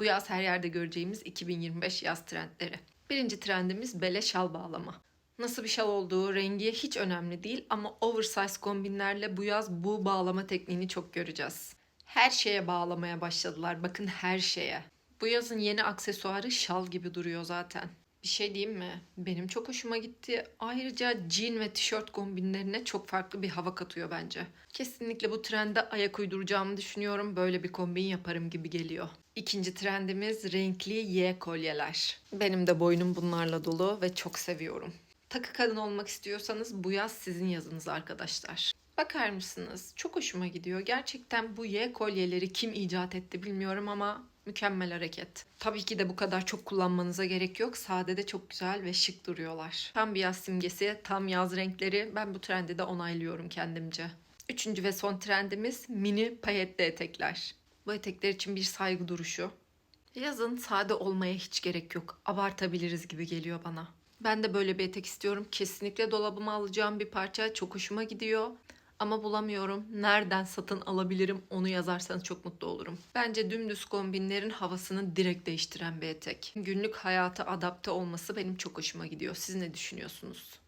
Bu yaz her yerde göreceğimiz 2025 yaz trendleri. Birinci trendimiz bele şal bağlama. Nasıl bir şal olduğu, rengi hiç önemli değil ama oversize kombinlerle bu yaz bu bağlama tekniğini çok göreceğiz. Her şeye bağlamaya başladılar. Bakın her şeye. Bu yazın yeni aksesuarı şal gibi duruyor zaten. Bir şey diyeyim mi? Benim çok hoşuma gitti. Ayrıca jean ve tişört kombinlerine çok farklı bir hava katıyor bence. Kesinlikle bu trende ayak uyduracağımı düşünüyorum. Böyle bir kombin yaparım gibi geliyor. İkinci trendimiz renkli Y kolyeler. Benim de boynum bunlarla dolu ve çok seviyorum. Takı kadın olmak istiyorsanız bu yaz sizin yazınız arkadaşlar. Bakar mısınız? Çok hoşuma gidiyor. Gerçekten bu Y kolyeleri kim icat etti bilmiyorum ama mükemmel hareket. Tabii ki de bu kadar çok kullanmanıza gerek yok. Sade de çok güzel ve şık duruyorlar. Tam bir yaz simgesi, tam yaz renkleri. Ben bu trendi de onaylıyorum kendimce. Üçüncü ve son trendimiz mini payetli etekler. Bu etekler için bir saygı duruşu. Yazın sade olmaya hiç gerek yok. Abartabiliriz gibi geliyor bana. Ben de böyle bir etek istiyorum. Kesinlikle dolabıma alacağım bir parça. Çok hoşuma gidiyor. Ama bulamıyorum. Nereden satın alabilirim onu yazarsanız çok mutlu olurum. Bence dümdüz kombinlerin havasını direkt değiştiren bir etek. Günlük hayata adapte olması benim çok hoşuma gidiyor. Siz ne düşünüyorsunuz?